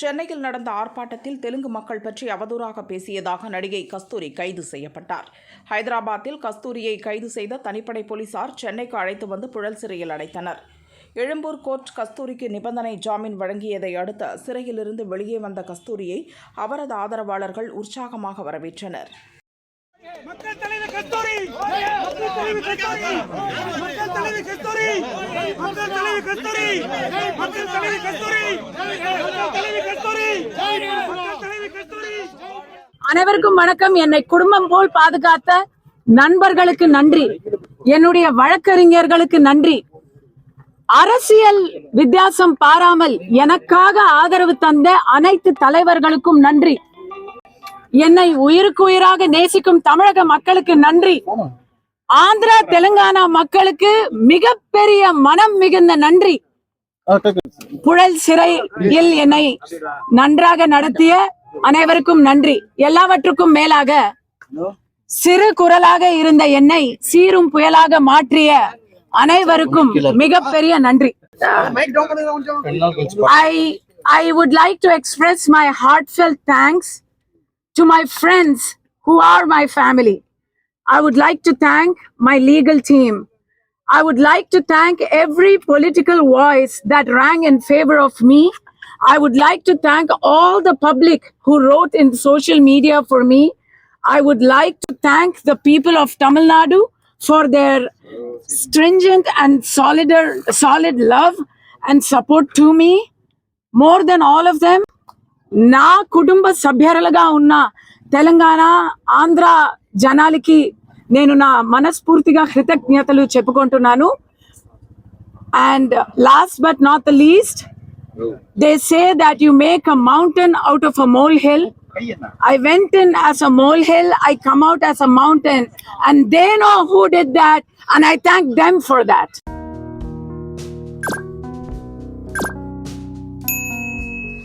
சென்னையில் நடந்த ஆர்ப்பாட்டத்தில் தெலுங்கு மக்கள் பற்றி அவதூறாக பேசியதாக நடிகை கஸ்தூரி கைது செய்யப்பட்டார். ஹைதராபாத்தில் கஸ்தூரியை கைது செய்த தனிப்படை போலீசார் சென்னைக்கு அழைத்து வந்து புழல் சிறையில் அடைத்தனர். எழும்பூர் கோர்ட் கஸ்தூரிக்கு நிபந்தனை ஜாமீன் வழங்கியதை அடுத்து சிறையிலிருந்து வெளியே வந்த கஸ்தூரியை அவரது ஆதரவாளர்கள் உற்சாகமாக வரவேற்றனர். மக்கள் தலைவர் கஸ்தூரி! மக்கள் தலைவர் கஸ்தூரி! மக்கள் தலைவர் கஸ்தூரி! மக்கள் தலைவர் கஸ்தூரி! மக்கள் தலைவர் கஸ்தூரி மக்கள் தலைவர் கஸ்தூரி மக்கள் தலைவர் கஸ்தூரி அனைவருக்கும் வணக்கம். என்னை குடும்பம் போல் பாதுகாத்த நண்பர்களுக்கு நன்றி. என்னுடைய வழக்கறிஞர்களுக்கு நன்றி. அரசியல் வித்தியாசம் பாராமல் எனக்காக ஆதரவு தந்த அனைத்து தலைவர்களுக்கும் நன்றி. என்னை உயிருக்கு உயிராக நேசிக்கும் தமிழக மக்களுக்கு நன்றி. ஆந்திரா தெலுங்கானா மக்களுக்கு மிகப்பெரிய மனம் மிகுந்த நன்றி. புழல் சிறையில் என்னை நன்றாக நடத்திய அனைவருக்கும் நன்றி எல்லாவற்றுக்கும் மேலாக சிறு குரலாக இருந்த என்னை சீரும் புயலாக மாற்றிய அனைவருக்கும் மிகப்பெரிய நன்றி I I would like to express my heartfelt thanks to my friends who are my family I would like to thank my legal team I would like to thank every political voice that rang in favor of me. I would like to thank all the public who wrote in social media for me. I would like to thank the people of Tamil Nadu for their stringent and solid, solid love and support to me. More than all of them, నా కుటుంబ సభ్యులుగా ఉన్న తెలంగాణ ఆంధ్ర జనాలకి నేను నా మనస్ఫూర్తిగా కృతజ్ఞతలు చెప్పుకుంటున్నాను. And last but not the least they say that you make a mountain out of a mole hill I went in as a mole hill I come out as a mountain and they know who did that and I thank them for that